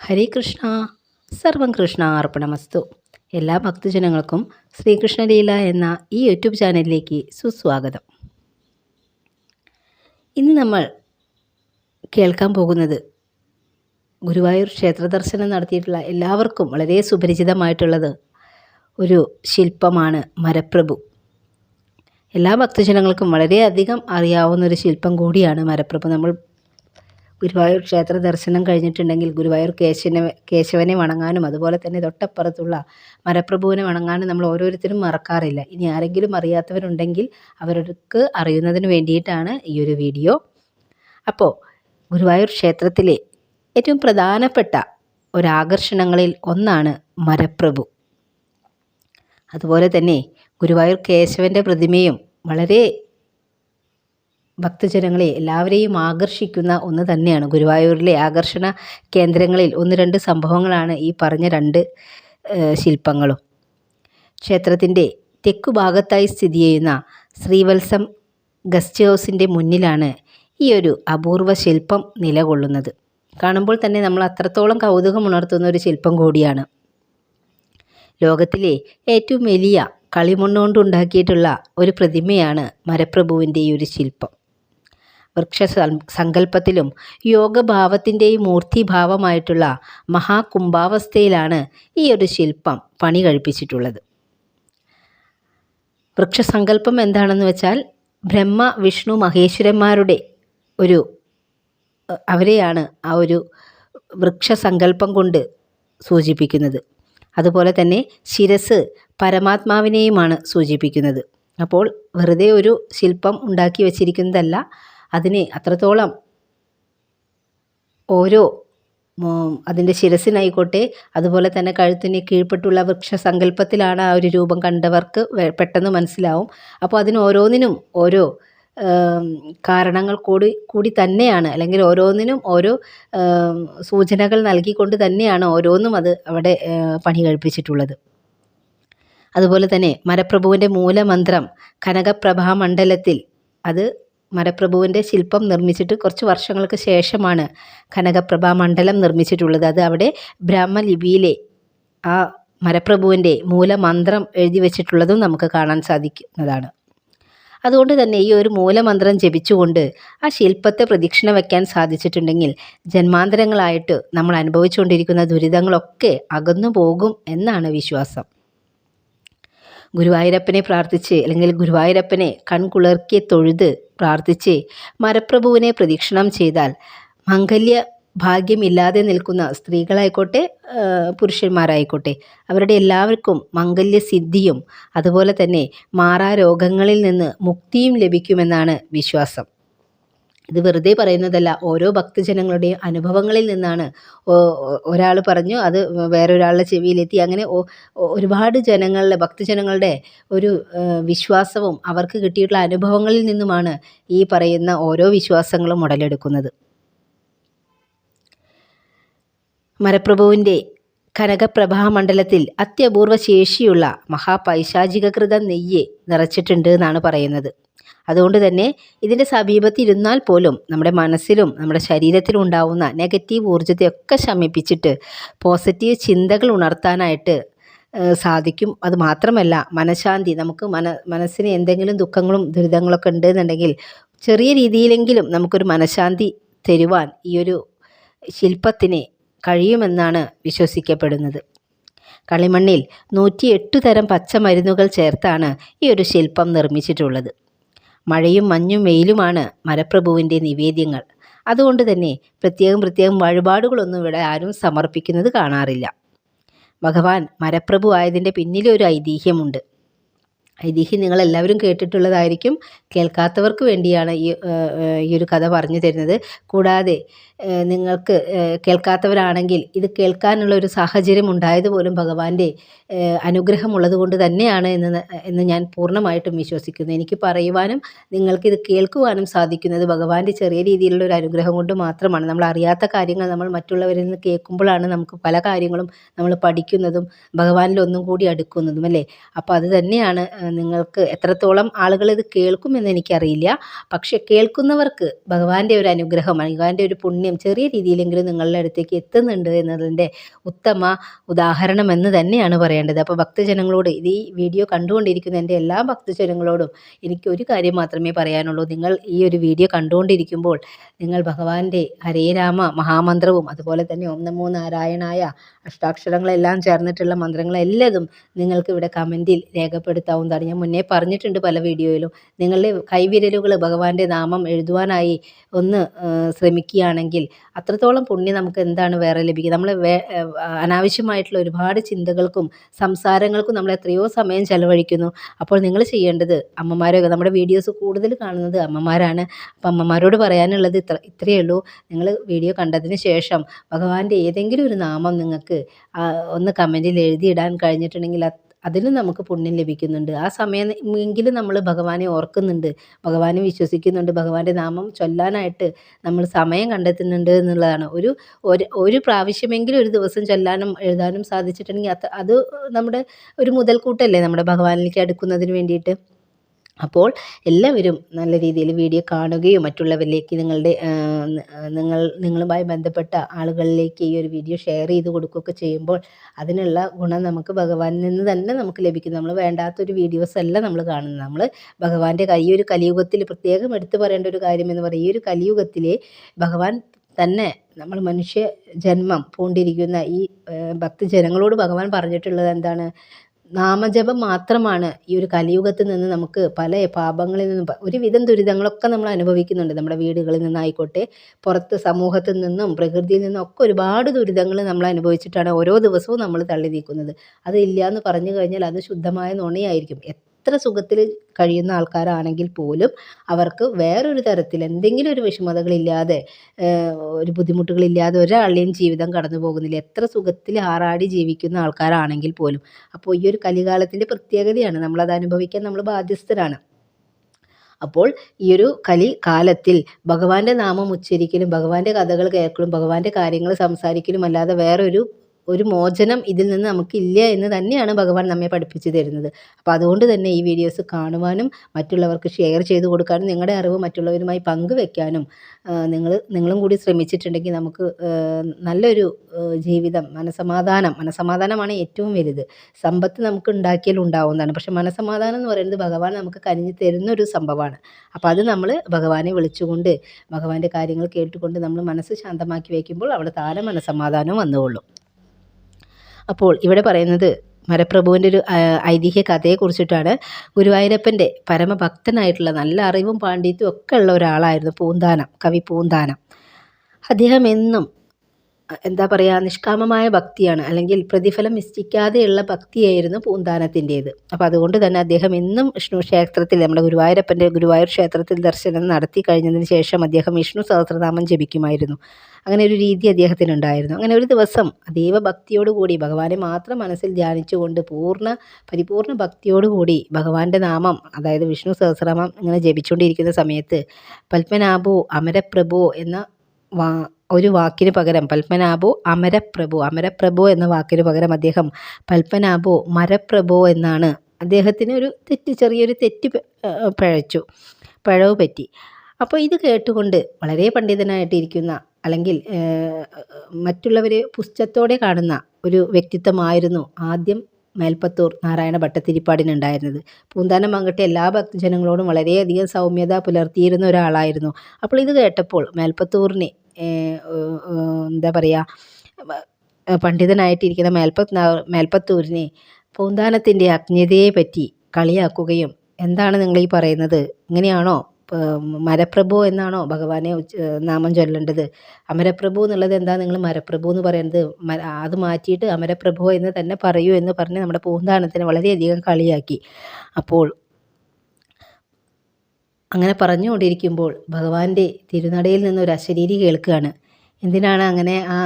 ഹരേ കൃഷ്ണ. സർവം കൃഷ്ണ അർപ്പണമസ്തു. എല്ലാ ഭക്തജനങ്ങൾക്കും ശ്രീകൃഷ്ണലീല എന്ന ഈ യൂട്യൂബ് ചാനലിലേക്ക് സുസ്വാഗതം. ഇന്ന് നമ്മൾ കേൾക്കാൻ പോകുന്നത് ഗുരുവായൂർ ക്ഷേത്ര ദർശനം നടത്തിയിട്ടുള്ള എല്ലാവർക്കും വളരെ സുപരിചിതമായിട്ടുള്ളത് ഒരു ശില്പമാണ് മരപ്രഭു. എല്ലാ ഭക്തജനങ്ങൾക്കും വളരെയധികം അറിയാവുന്ന ഒരു ശില്പം കൂടിയാണ് മരപ്രഭു. നമ്മൾ ഗുരുവായൂർ ക്ഷേത്ര ദർശനം കഴിഞ്ഞിട്ടുണ്ടെങ്കിൽ ഗുരുവായൂർ കേശവനെ കേശവനെ വണങ്ങാനും അതുപോലെ തന്നെ തൊട്ടപ്പുറത്തുള്ള മരപ്രഭുവിനെ വണങ്ങാനും നമ്മൾ ഓരോരുത്തരും മറക്കാറില്ല. ഇനി ആരെങ്കിലും അറിയാത്തവരുണ്ടെങ്കിൽ അവർക്ക് അറിയുന്നതിന് വേണ്ടിയിട്ടാണ് ഈ ഒരു വീഡിയോ. അപ്പോൾ ഗുരുവായൂർ ക്ഷേത്രത്തിലെ ഏറ്റവും പ്രധാനപ്പെട്ട ഒരാകർഷണങ്ങളിൽ ഒന്നാണ് മരപ്രഭു അതുപോലെ തന്നെ ഗുരുവായൂർ കേശവന്റെ പ്രതിമയും വളരെ ഭക്തജനങ്ങളെ എല്ലാവരെയും ആകർഷിക്കുന്ന ഒന്ന് തന്നെയാണ്. ഗുരുവായൂരിലെ ആകർഷണ കേന്ദ്രങ്ങളിൽ ഒന്ന് രണ്ട് സംഭവങ്ങളാണ് ഈ പറഞ്ഞ രണ്ട് ശില്പങ്ങളും. ക്ഷേത്രത്തിന്റെ തെക്കു ഭാഗത്തായി സ്ഥിതി ചെയ്യുന്ന ശ്രീവത്സം ഗസ്റ്റ് ഹൗസിന്റെ മുന്നിലാണ് ഈ ഒരു അപൂർവ ശില്പം നിലകൊള്ളുന്നത്. കാണുമ്പോൾ തന്നെ നമ്മൾ അത്രത്തോളം കൗതുകം ഉണർത്തുന്ന ഒരു ശില്പം കൂടിയാണ്. ലോകത്തിലെ ഏറ്റവും വലിയ കളിമണ്ണുകൊണ്ട് ഉണ്ടാക്കിയിട്ടുള്ള ഒരു പ്രതിമയാണ് മരപ്രഭുവിന്റെ ഈ ഒരു ശില്പം. വൃക്ഷ സങ്കല്പത്തിലും യോഗഭാവത്തിന്റെയും മൂർത്തിഭാവമായിട്ടുള്ള മഹാകുംഭാവസ്ഥയിലാണ് ഈ ഒരു ശില്പം പണി കഴിപ്പിച്ചിട്ടുള്ളത്. വൃക്ഷസങ്കല്പം എന്താണെന്ന് വെച്ചാൽ ബ്രഹ്മ വിഷ്ണു മഹേശ്വരന്മാരുടെ ഒരു അവരെയാണ് ആ ഒരു വൃക്ഷസങ്കല്പം കൊണ്ട് സൂചിപ്പിക്കുന്നത്. അതുപോലെ തന്നെ ശിരസ് പരമാത്മാവിനെയുമാണ് സൂചിപ്പിക്കുന്നത്. അപ്പോൾ വെറുതെ ഒരു ശില്പം ഉണ്ടാക്കി വച്ചിരിക്കുന്നതല്ല അതിനെ അത്രത്തോളം ഓരോ അതിന്റെ ശിരസിനായിക്കോട്ടെ അതുപോലെ തന്നെ കഴുത്തിന് കീഴ്പ്പെട്ടുള്ള വൃക്ഷസങ്കല്പത്തിലാണ് ആ ഒരു രൂപം കണ്ടവർക്ക് പെട്ടെന്ന് മനസ്സിലാവും. അപ്പോൾ അതിന് ഓരോന്നിനും ഓരോ കാരണങ്ങൾ കൂടി കൂടി തന്നെയാണ്. അല്ലെങ്കിൽ ഓരോന്നിനും ഓരോ സൂചനകൾ നൽകിക്കൊണ്ട് തന്നെയാണ് ഓരോന്നും അത് അവിടെ പണി കഴിപ്പിച്ചിട്ടുള്ളത്. അതുപോലെ തന്നെ മരപ്രഭുവിന്റെ മൂലമന്ത്രം കനകപ്രഭാമണ്ഡലത്തിൽ അത് മരപ്രഭുവിന്റെ ശില്പം നിർമ്മിച്ചിട്ട് കുറച്ച് വർഷങ്ങൾക്ക് ശേഷമാണ് കനകപ്രഭ മണ്ഡലം നിർമ്മിച്ചിട്ടുള്ളത്. അത് അവിടെ ബ്രഹ്മലിപിയിലെ ആ മരപ്രഭുവിന്റെ മൂലമന്ത്രം എഴുതി വെച്ചിട്ടുള്ളതും നമുക്ക് കാണാൻ സാധിക്കുന്നതാണ്. അതുകൊണ്ട് തന്നെ ഈ ഒരു മൂലമന്ത്രം ജപിച്ചുകൊണ്ട് ആ ശില്പത്തെ പ്രദക്ഷിണ വയ്ക്കാൻ സാധിച്ചിട്ടുണ്ടെങ്കിൽ ജന്മാന്തരങ്ങളായിട്ട് നമ്മൾ അനുഭവിച്ചുകൊണ്ടിരിക്കുന്ന ദുരിതങ്ങളൊക്കെ അകന്നു പോകും എന്നാണ് വിശ്വാസം. ഗുരുവായൂരപ്പനെ പ്രാർത്ഥിച്ച് അല്ലെങ്കിൽ ഗുരുവായൂരപ്പനെ കൺകുളിർക്കി തൊഴുത് പ്രാർത്ഥിച്ച് മരപ്രഭുവിനെ പ്രദീക്ഷണം ചെയ്താൽ മംഗല്യ ഭാഗ്യമില്ലാതെ നിൽക്കുന്ന സ്ത്രീകളായിക്കോട്ടെ പുരുഷന്മാരായിക്കോട്ടെ അവരുടെ എല്ലാവർക്കും മംഗല്യസിദ്ധിയും അതുപോലെ തന്നെ മാറാ രോഗങ്ങളിൽ നിന്ന് മുക്തിയും ലഭിക്കുമെന്നാണ് വിശ്വാസം. ഇത് വെറുതെ പറയുന്നതല്ല. ഓരോ ഭക്തജനങ്ങളുടെയും അനുഭവങ്ങളിൽ നിന്നാണ്. ഒരാൾ പറഞ്ഞു അത് വേറൊരാളുടെ ചെവിയിലെത്തി. അങ്ങനെ ഒരുപാട് ജനങ്ങളുടെ ഭക്തജനങ്ങളുടെ ഒരു വിശ്വാസവും അവർക്ക് കിട്ടിയിട്ടുള്ള അനുഭവങ്ങളിൽ നിന്നുമാണ് ഈ പറയുന്ന ഓരോ വിശ്വാസങ്ങളും ഉടലെടുക്കുന്നത്. മരപ്രഭുവിന്റെ കനകപ്രഭാമണ്ഡലത്തിൽ അത്യപൂർവ ശേഷിയുള്ള മഹാപൈശാചികകൃത നെയ്യ് നിറച്ചിട്ടുണ്ട് എന്നാണ് പറയുന്നത്. അതുകൊണ്ട് തന്നെ ഇതിന്റെ സമീപത്ത് ഇരുന്നാൽ പോലും നമ്മുടെ മനസ്സിലും നമ്മുടെ ശരീരത്തിലും ഉണ്ടാവുന്ന നെഗറ്റീവ് ഊർജത്തെയൊക്കെ ശമിപ്പിച്ചിട്ട് പോസിറ്റീവ് ചിന്തകൾ ഉണർത്താനായിട്ട് സാധിക്കും. അത് മാത്രമല്ല മനഃശാന്തി നമുക്ക് മന മനസ്സിന് എന്തെങ്കിലും ദുഃഖങ്ങളും ദുരിതങ്ങളൊക്കെ ഉണ്ടെന്നുണ്ടെങ്കിൽ ചെറിയ രീതിയിലെങ്കിലും നമുക്കൊരു മനഃശാന്തി തരുവാൻ ഈ ഒരു ശില്പത്തിന് കഴിയുമെന്നാണ് വിശ്വസിക്കപ്പെടുന്നത്. കളിമണ്ണിൽ നൂറ്റിയെട്ട് തരം പച്ചമരുന്നുകൾ ചേർത്താണ് ഈ ഒരു ശില്പം നിർമ്മിച്ചിട്ടുള്ളത്. മഴയും മഞ്ഞും വെയിലുമാണ് മരപ്രഭുവിന്റെ നിവേദ്യങ്ങൾ. അതുകൊണ്ട് തന്നെ പ്രത്യേകം പ്രത്യേകം വഴിപാടുകളൊന്നും ഇവിടെ ആരും സമർപ്പിക്കുന്നത് കാണാറില്ല. ഭഗവാൻ മരപ്രഭു ആയതിന്റെ പിന്നിലൊരു ഐതിഹ്യമുണ്ട്. ഐതിഹ്യം നിങ്ങളെല്ലാവരും കേട്ടിട്ടുള്ളതായിരിക്കും. കേൾക്കാത്തവർക്ക് വേണ്ടിയാണ് ഈ ഈ ഒരു കഥ പറഞ്ഞു തരുന്നത്. കൂടാതെ നിങ്ങൾക്ക് കേൾക്കാത്തവരാണെങ്കിൽ ഇത് കേൾക്കാനുള്ള ഒരു സാഹചര്യം ഉണ്ടായത് പോലും ഭഗവാന്റെ അനുഗ്രഹമുള്ളത് കൊണ്ട് തന്നെയാണ് എന്ന് എന്ന് ഞാൻ പൂർണമായിട്ടും വിശ്വസിക്കുന്നു. എനിക്ക് പറയുവാനും നിങ്ങൾക്കിത് കേൾക്കുവാനും സാധിക്കുന്നത് ഭഗവാന്റെ ചെറിയ രീതിയിലുള്ള ഒരു അനുഗ്രഹം കൊണ്ട് മാത്രമാണ്. നമ്മൾ അറിയാത്ത കാര്യങ്ങൾ നമ്മൾ മറ്റുള്ളവരിൽ നിന്ന് കേൾക്കുമ്പോഴാണ് നമുക്ക് പല കാര്യങ്ങളും നമ്മൾ പഠിക്കുന്നതും ഭഗവാനിൽ ഒന്നും കൂടി അടുക്കുന്നതും അല്ലേ? അപ്പോൾ അത് തന്നെയാണ് നിങ്ങൾക്ക് എത്രത്തോളം ആളുകൾ ഇത് കേൾക്കുമെന്ന് എനിക്കറിയില്ല. പക്ഷേ കേൾക്കുന്നവർക്ക് ഭഗവാന്റെ ഒരു അനുഗ്രഹം ഭഗവാന്റെ ഒരു പുണ്യം ചെറിയ രീതിയിലെങ്കിലും നിങ്ങളുടെ അടുത്തേക്ക് എത്തുന്നുണ്ട് എന്നതിന്റെ ഉത്തമ ഉദാഹരണം എന്ന് തന്നെയാണ് പറയേണ്ടത്. അപ്പോൾ ഭക്തജനങ്ങളോട് ഇത് ഈ വീഡിയോ കണ്ടുകൊണ്ടിരിക്കുന്ന എന്റെ എല്ലാ ഭക്തജനങ്ങളോടും എനിക്ക് ഒരു കാര്യം മാത്രമേ പറയാനുള്ളൂ. നിങ്ങൾ ഈ ഒരു വീഡിയോ കണ്ടുകൊണ്ടിരിക്കുമ്പോൾ നിങ്ങൾ ഭഗവാന്റെ ഹരേ രാമ മഹാമന്ത്രവും അതുപോലെ തന്നെ ഓം നമോ നാരായണായ അഷ്ടാക്ഷരങ്ങളെല്ലാം ചേർന്നിട്ടുള്ള മന്ത്രങ്ങളെല്ലതും നിങ്ങൾക്ക് ഇവിടെ കമന്റിൽ രേഖപ്പെടുത്താവുന്നതാണ്. ഞാൻ മുന്നേ പറഞ്ഞിട്ടുണ്ട് പല വീഡിയോയിലും. നിങ്ങളുടെ കൈവിരലുകൾ ഭഗവാന്റെ നാമം എഴുതുവാനായി ഒന്ന് ശ്രമിക്കുകയാണെങ്കിൽ അത്രത്തോളം പുണ്യം നമുക്ക് എന്താണ് വേറെ ലഭിക്കുക? നമ്മൾ അനാവശ്യമായിട്ടുള്ള ഒരുപാട് ചിന്തകൾക്കും സംസാരങ്ങൾക്കും നമ്മൾ എത്രയോ സമയം ചെലവഴിക്കുന്നു. അപ്പോൾ നിങ്ങൾ ചെയ്യേണ്ടത് അമ്മമാരൊക്കെ നമ്മുടെ വീഡിയോസ് കൂടുതൽ കാണുന്നത് അമ്മമാരാണ്. അപ്പം അമ്മമാരോട് പറയാനുള്ളത് ഇത്ര ഇത്രയേ ഉള്ളൂ. നിങ്ങൾ വീഡിയോ കണ്ടതിന് ശേഷം ഭഗവാന്റെ ഏതെങ്കിലും ഒരു നാമം നിങ്ങൾക്ക് ഒന്ന് കമന്റിൽ എഴുതിയിടാൻ കഴിഞ്ഞിട്ടുണ്ടെങ്കിൽ അതിലും നമുക്ക് പുണ്യം ലഭിക്കുന്നുണ്ട്. ആ സമയം എങ്കിലും നമ്മൾ ഭഗവാനെ ഓർക്കുന്നുണ്ട്. ഭഗവാനെ വിശ്വസിക്കുന്നുണ്ട്. ഭഗവാന്റെ നാമം ചൊല്ലാനായിട്ട് നമ്മൾ സമയം കണ്ടെത്തുന്നുണ്ട് എന്നുള്ളതാണ്. ഒരു ഒരു പ്രാവശ്യമെങ്കിലും ഒരു ദിവസം ചൊല്ലാനും എഴുതാനും സാധിച്ചിട്ടുണ്ടെങ്കിൽ അത് നമ്മുടെ ഒരു മുതൽക്കൂട്ടല്ലേ നമ്മുടെ ഭഗവാനിലേക്ക് അടുക്കുന്നതിന് വേണ്ടിയിട്ട്. അപ്പോൾ എല്ലാവരും നല്ല രീതിയിൽ വീഡിയോ കാണുകയും മറ്റുള്ളവരിലേക്ക് നിങ്ങളുടെ നിങ്ങൾ നിങ്ങളുമായി ബന്ധപ്പെട്ട ആളുകളിലേക്ക് ഈ ഒരു വീഡിയോ ഷെയർ ചെയ്ത് കൊടുക്കുകയൊക്കെ ചെയ്യുമ്പോൾ അതിനുള്ള ഗുണം നമുക്ക് ഭഗവാനിൽ നിന്ന് തന്നെ നമുക്ക് ലഭിക്കും. നമ്മൾ വേണ്ടാത്തൊരു വീഡിയോസ് അല്ല നമ്മൾ കാണുന്നത്. നമ്മൾ ഭഗവാന്റെ ഈ ഒരു കലിയുഗത്തിൽ പ്രത്യേകം എടുത്തു പറയേണ്ട ഒരു കാര്യം എന്ന് പറയുക ഈ ഒരു കലിയുഗത്തിലെ ഭഗവാൻ തന്നെ നമ്മൾ മനുഷ്യ ജന്മം പൂണ്ടിരിക്കുന്ന ഈ ഭക്തജനങ്ങളോട് ഭഗവാൻ പറഞ്ഞിട്ടുള്ളത് എന്താണ്? നാമജപം മാത്രമാണ് ഈ ഒരു കലിയുഗത്തിൽ നിന്ന് നമുക്ക് പല പാപങ്ങളിൽ നിന്നും ഒരുവിധം ദുരിതങ്ങളൊക്കെ നമ്മൾ അനുഭവിക്കുന്നുണ്ട്. നമ്മുടെ വീടുകളിൽ നിന്നായിക്കോട്ടെ പുറത്ത് സമൂഹത്തിൽ നിന്നും പ്രകൃതിയിൽ നിന്നും ഒക്കെ ഒരുപാട് ദുരിതങ്ങൾ നമ്മൾ അനുഭവിച്ചിട്ടാണ് ഓരോ ദിവസവും നമ്മൾ തള്ളി നീക്കുന്നത്. അത് ഇല്ല എന്ന് പറഞ്ഞു കഴിഞ്ഞാൽ അത് ശുദ്ധമായ നുണയായിരിക്കും. എത്ര സുഖത്തിൽ കഴിയുന്ന ആൾക്കാരാണെങ്കിൽ പോലും അവർക്ക് വേറൊരു തരത്തിൽ എന്തെങ്കിലും ഒരു വിഷമതകളില്ലാതെ ഒരു ബുദ്ധിമുട്ടുകളില്ലാതെ ഒരാളുടെയും ജീവിതം കടന്നു പോകുന്നില്ല. എത്ര സുഖത്തിൽ ആറാടി ജീവിക്കുന്ന ആൾക്കാരാണെങ്കിൽ പോലും. അപ്പോൾ ഈ ഒരു കലികാലത്തിന്റെ പ്രത്യേകതയാണ്. നമ്മളത് അനുഭവിക്കാൻ നമ്മൾ ബാധ്യസ്ഥരാണ്. അപ്പോൾ ഈ ഒരു കലി കാലത്തിൽ ഭഗവാന്റെ നാമം ഉച്ചരിക്കലും ഭഗവാന്റെ കഥകൾ കേൾക്കലും ഭഗവാന്റെ കാര്യങ്ങൾ സംസാരിക്കലും അല്ലാതെ വേറൊരു ഒരു മോചനം ഇതിൽ നിന്ന് നമുക്കില്ല എന്ന് തന്നെയാണ് ഭഗവാൻ നമ്മെ പഠിപ്പിച്ചു തരുന്നത്. അപ്പോൾ അതുകൊണ്ട് തന്നെ ഈ വീഡിയോസ് കാണുവാനും മറ്റുള്ളവർക്ക് ഷെയർ ചെയ്ത് കൊടുക്കാനും നിങ്ങളുടെ അറിവ് മറ്റുള്ളവരുമായി പങ്കുവെക്കാനും നിങ്ങൾ നിങ്ങളും കൂടി ശ്രമിച്ചിട്ടുണ്ടെങ്കിൽ നമുക്ക് നല്ലൊരു ജീവിതം മനസമാധാനം മനസമാധാനമാണ് ഏറ്റവും വലുത്. സമ്പത്ത് നമുക്ക് ഉണ്ടാക്കിയാൽ ഉണ്ടാവുന്നതാണ്. പക്ഷെ മനസമാധാനം എന്ന് പറയുന്നത് ഭഗവാൻ നമുക്ക് കനിഞ്ഞു തരുന്ന ഒരു സംഭവമാണ്. അപ്പോൾ അത് നമ്മൾ ഭഗവാനെ വിളിച്ചുകൊണ്ട് ഭഗവാന്റെ കാര്യങ്ങൾ കേട്ടുകൊണ്ട് നമ്മൾ മനസ്സ് ശാന്തമാക്കി വയ്ക്കുമ്പോൾ അവിടെ താരം മനസമാധാനം വന്നുകൊള്ളും. അപ്പോൾ ഇവിടെ പറയുന്നത് മരപ്രഭുവിന്റെ ഒരു ഐതിഹ്യ കഥയെക്കുറിച്ചിട്ടാണ് ഗുരുവായൂരപ്പന്റെ പരമഭക്തനായിട്ടുള്ള നല്ല അറിവും പാണ്ഡിത്യവും ഒക്കെ ഉള്ള ഒരാളായിരുന്നു പൂന്താനം കവി പൂന്താനം. അദ്ദേഹം എന്നും എന്താ പറയുക നിഷ്കാമമായ ഭക്തിയാണ്. അല്ലെങ്കിൽ പ്രതിഫലം നിശ്ചിക്കാതെയുള്ള ഭക്തിയായിരുന്നു പൂന്താനത്തിന്റേത്. അപ്പോൾ അതുകൊണ്ട് തന്നെ അദ്ദേഹം എന്നും വിഷ്ണു ക്ഷേത്രത്തിൽ നമ്മുടെ ഗുരുവായൂരപ്പന്റെ ഗുരുവായൂർ ക്ഷേത്രത്തിൽ ദർശനം നടത്തി കഴിഞ്ഞതിന് ശേഷം അദ്ദേഹം വിഷ്ണു സഹസ്രനാമം ജപിക്കുമായിരുന്നു. അങ്ങനെ ഒരു രീതി അദ്ദേഹത്തിനുണ്ടായിരുന്നു. അങ്ങനെ ഒരു ദിവസം അതീവ ഭക്തിയോടുകൂടി ഭഗവാനെ മാത്രം മനസ്സിൽ ധ്യാനിച്ചുകൊണ്ട് പൂർണ പരിപൂർണ ഭക്തിയോടുകൂടി ഭഗവാന്റെ നാമം അതായത് വിഷ്ണു സഹസ്രനാമം ഇങ്ങനെ ജപിച്ചുകൊണ്ടിരിക്കുന്ന സമയത്ത് പത്മനാഭു അമരപ്രഭോ എന്ന വാ ഒരു വാക്കിന് പകരം പത്മനാഭോ അമരപ്രഭു. അമരപ്രഭു എന്ന വാക്കിന് പകരം അദ്ദേഹം പത്മനാഭോ മരപ്രഭു എന്നാണ് അദ്ദേഹത്തിന് ഒരു തെറ്റ് ചെറിയൊരു തെറ്റ് പിഴച്ചു പിഴവ് പറ്റി. അപ്പോൾ ഇത് കേട്ടുകൊണ്ട് വളരെ പണ്ഡിതനായിട്ടിരിക്കുന്ന അല്ലെങ്കിൽ മറ്റുള്ളവരെ പുസ്തത്തോടെ കാണുന്ന ഒരു വ്യക്തിത്വമായിരുന്നു ആദ്യം മേൽപ്പത്തൂർ നാരായണ ഭട്ടത്തിരിപ്പാടിനുണ്ടായിരുന്നത് പൂന്താനം പങ്കിട്ട് എല്ലാ ഭക്തജനങ്ങളോടും വളരെയധികം സൗമ്യത പുലർത്തിയിരുന്ന ഒരാളായിരുന്നു. അപ്പോൾ ഇത് കേട്ടപ്പോൾ മേൽപ്പത്തൂറിനെ എന്താ പറയുക പണ്ഡിതനായിട്ടിരിക്കുന്ന മേൽപ്പത്ത് മേൽപ്പത്തൂരിനെ പൂന്താനത്തിന്റെ അജ്ഞതയെ പറ്റി കളിയാക്കുകയും എന്താണ് നിങ്ങൾ ഈ പറയുന്നത്? ഇങ്ങനെയാണോ? മരപ്രഭു എന്നാണോ ഭഗവാനെ നാമം ചൊല്ലേണ്ടത്? അമരപ്രഭു എന്നുള്ളത് എന്താ നിങ്ങൾ മരപ്രഭു എന്ന് പറയുന്നത്? അത് മാറ്റിയിട്ട് അമരപ്രഭു എന്ന് തന്നെ പറയൂ എന്ന് പറഞ്ഞ് നമ്മുടെ പൂന്താനത്തിന് വളരെയധികം കളിയാക്കി. അപ്പോൾ അങ്ങനെ പറഞ്ഞുകൊണ്ടിരിക്കുമ്പോൾ ഭഗവാന്റെ തിരുനടയിൽ നിന്ന് ഒരു അശരീരി കേൾക്കുകയാണ്. എന്തിനാണ് അങ്ങനെ ആ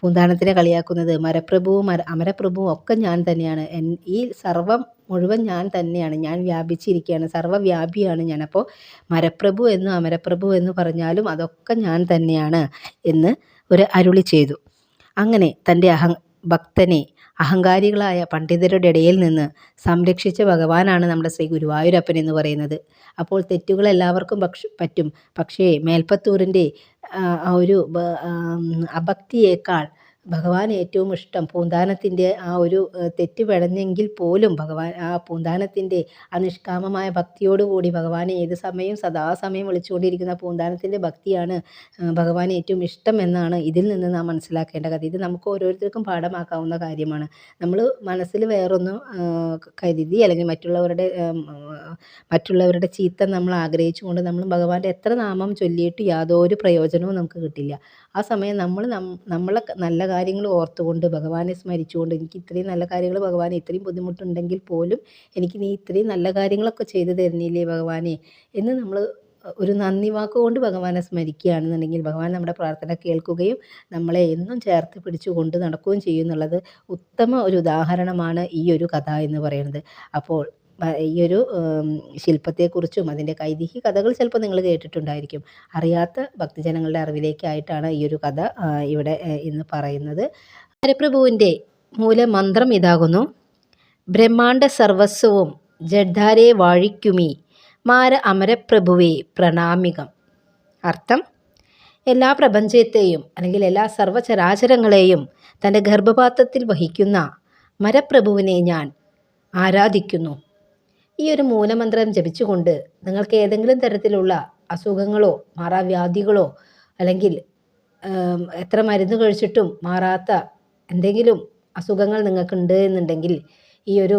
പൂന്താനത്തിനെ കളിയാക്കുന്നത്? മരപ്രഭുവും മര അമരപ്രഭുവും ഒക്കെ ഞാൻ തന്നെയാണ്. എൻ ഈ സർവം മുഴുവൻ ഞാൻ തന്നെയാണ്. ഞാൻ വ്യാപിച്ചിരിക്കുകയാണ്. സർവവ്യാപിയാണ് ഞാൻ. അപ്പോൾ മരപ്രഭു എന്നും അമരപ്രഭു എന്ന് പറഞ്ഞാലും അതൊക്കെ ഞാൻ തന്നെയാണ് എന്ന് ഒരു അരുളി ചെയ്തു. അങ്ങനെ തന്റെ അഹ ഭക്തനെ അഹങ്കാരികളായ പണ്ഡിതരുടെ ഇടയിൽ നിന്ന് സംരക്ഷിച്ച ഭഗവാനാണ് നമ്മുടെ ശ്രീ ഗുരുവായൂരപ്പൻ എന്ന് പറയുന്നത്. അപ്പോൾ തെറ്റുകൾ എല്ലാവർക്കും പക്ഷ പറ്റും. പക്ഷേ മേൽപ്പത്തൂരിന്റെ ഒരു അഭക്തിയേക്കാൾ ഭഗവാൻ ഏറ്റവും ഇഷ്ടം പൂന്താനത്തിന്റെ ആ ഒരു തെറ്റ് പിഴഞ്ഞെങ്കിൽ പോലും ഭഗവാൻ ആ പൂന്താനത്തിന്റെ ആ നിഷ്കാമമായ ഭക്തിയോടുകൂടി ഭഗവാനെ ഏത് സമയവും സദാസമയം വിളിച്ചുകൊണ്ടിരിക്കുന്ന പൂന്താനത്തിന്റെ ഭക്തിയാണ് ഭഗവാൻ ഏറ്റവും ഇഷ്ടം എന്നാണ് ഇതിൽ നിന്ന് നാം മനസ്സിലാക്കേണ്ട കഥ. ഇത് നമുക്ക് ഓരോരുത്തർക്കും പാഠമാക്കാവുന്ന കാര്യമാണ്. നമ്മൾ മനസ്സിൽ വേറൊന്നും കരുതി അല്ലെങ്കിൽ മറ്റുള്ളവരുടെ മറ്റുള്ളവരുടെ ചീത്ത നമ്മൾ ആഗ്രഹിച്ചുകൊണ്ട് നമ്മൾ ഭഗവാന്റെ എത്ര നാമം ചൊല്ലിയിട്ട് യാതൊരു പ്രയോജനവും നമുക്ക് കിട്ടില്ല. ആ സമയം നമ്മൾ നമ്മളെ നല്ല കാര്യങ്ങൾ ഓർത്തുകൊണ്ട് ഭഗവാനെ സ്മരിച്ചുകൊണ്ട് എനിക്ക് ഇത്രയും നല്ല കാര്യങ്ങൾ ഭഗവാൻ ഇത്രയും ബുദ്ധിമുട്ടുണ്ടെങ്കിൽ പോലും എനിക്ക് നീ ഇത്രയും നല്ല കാര്യങ്ങളൊക്കെ ചെയ്തു തരുന്നില്ലേ ഭഗവാനെ എന്ന് നമ്മൾ ഒരു നന്ദി വാക്കുകൊണ്ട് ഭഗവാനെ സ്മരിക്കുകയാണെന്നുണ്ടെങ്കിൽ ഭഗവാൻ നമ്മുടെ പ്രാർത്ഥന കേൾക്കുകയും നമ്മളെ എന്നും ചേർത്ത് പിടിച്ചുകൊണ്ട് നടക്കുകയും ചെയ്യും എന്നുള്ളത് ഉത്തമ ഒരു ഉദാഹരണമാണ് ഈ ഒരു കഥ എന്ന് പറയുന്നത്. അപ്പോൾ ഈ ഒരു ശില്പത്തെക്കുറിച്ചും അതിന്റെ ഐതിഹ്യ കഥകൾ ചിലപ്പോൾ നിങ്ങൾ കേട്ടിട്ടുണ്ടായിരിക്കും. അറിയാത്ത ഭക്തജനങ്ങളുടെ അറിവിലേക്കായിട്ടാണ് ഈ ഒരു കഥ ഇവിടെ ഇന്ന് പറയുന്നത്. ഹരപ്രഭുവിന്റെ മൂലമന്ത്രം ഇതാകുന്നു. ബ്രഹ്മാണ്ട സർവസ്വവും ജഡ്ധാരെ വാഴിക്കുമി മാര അമരപ്രഭുവെ പ്രണാമികം. അർത്ഥം എല്ലാ പ്രപഞ്ചത്തെയും അല്ലെങ്കിൽ എല്ലാ സർവചരാചരങ്ങളെയും തന്റെ ഗർഭപാത്രത്തിൽ വഹിക്കുന്ന മരപ്രഭുവിനെ ഞാൻ ആരാധിക്കുന്നു. ഈ ഒരു മൂലമന്ത്രം ജപിച്ചുകൊണ്ട് നിങ്ങൾക്ക് ഏതെങ്കിലും തരത്തിലുള്ള അസുഖങ്ങളോ മാറാവ്യാധികളോ അല്ലെങ്കിൽ എത്ര മരുന്ന് കഴിച്ചിട്ടും മാറാത്ത എന്തെങ്കിലും അസുഖങ്ങൾ നിങ്ങൾക്കുണ്ട് എന്നുണ്ടെങ്കിൽ ഈ ഒരു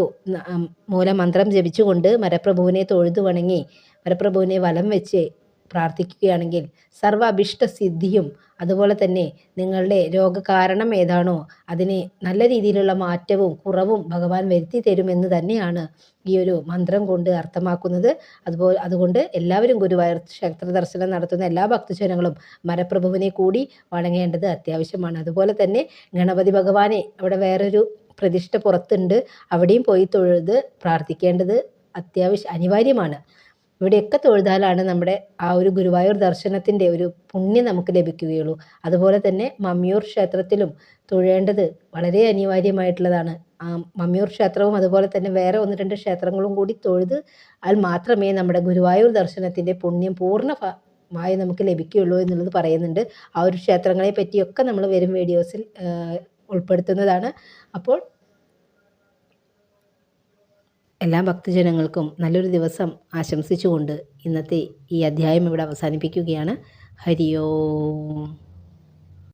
മൂലമന്ത്രം ജപിച്ചുകൊണ്ട് മരപ്രഭുവിനെ തൊഴുതു വണങ്ങി മരപ്രഭുവിനെ വലം വെച്ച് പ്രാർത്ഥിക്കുകയാണെങ്കിൽ സർവ അഭിഷ്ട സിദ്ധിയും അതുപോലെ തന്നെ നിങ്ങളുടെ രോഗകാരണം ഏതാണോ അതിനെ നല്ല രീതിയിലുള്ള മാറ്റവും കുറവും ഭഗവാൻ വരുത്തി തരുമെന്ന് തന്നെയാണ് ഈ ഒരു മന്ത്രം കൊണ്ട് അർത്ഥമാക്കുന്നത്. അതുപോലെ അതുകൊണ്ട് എല്ലാവരും ഗുരുവായൂർ ക്ഷേത്ര ദർശനം നടത്തുന്ന എല്ലാ ഭക്തജനങ്ങളും മരപ്രഭുവിനെ കൂടി വണങ്ങേണ്ടത് അത്യാവശ്യമാണ്. അതുപോലെ തന്നെ ഗണപതി ഭഗവാനെ അവിടെ വേറൊരു പ്രതിഷ്ഠ പുറത്തുണ്ട്. അവിടെയും പോയി തൊഴുത് പ്രാർത്ഥിക്കേണ്ടത് അത്യാവശ്യം അനിവാര്യമാണ്. ഇവിടെയൊക്കെ തൊഴുതാലാണ് നമ്മുടെ ആ ഒരു ഗുരുവായൂർ ദർശനത്തിന്റെ ഒരു പുണ്യം നമുക്ക് ലഭിക്കുകയുള്ളൂ. അതുപോലെ തന്നെ മമ്മിയൂർ ക്ഷേത്രത്തിലും തൊഴേണ്ടത് വളരെ അനിവാര്യമായിട്ടുള്ളതാണ്. ആ മമ്മിയൂർ ക്ഷേത്രവും അതുപോലെ തന്നെ വേറെ ഒന്ന് രണ്ട് ക്ഷേത്രങ്ങളും കൂടി തൊഴുത് അത് മാത്രമേ നമ്മുടെ ഗുരുവായൂർ ദർശനത്തിന്റെ പുണ്യം പൂർണ മായി നമുക്ക് ലഭിക്കുകയുള്ളൂ എന്നുള്ളത് പറയുന്നുണ്ട്. ആ ഒരു ക്ഷേത്രങ്ങളെ പറ്റിയൊക്കെ നമ്മൾ വരും വീഡിയോസിൽ ഉൾപ്പെടുത്തുന്നതാണ്. അപ്പോൾ എല്ലാ ഭക്തജനങ്ങൾക്കും നല്ലൊരു ദിവസം ആശംസിച്ചുകൊണ്ട് ഇന്നത്തെ ഈ അധ്യായം ഇവിടെ അവസാനിപ്പിക്കുകയാണ്. ഹരിയോ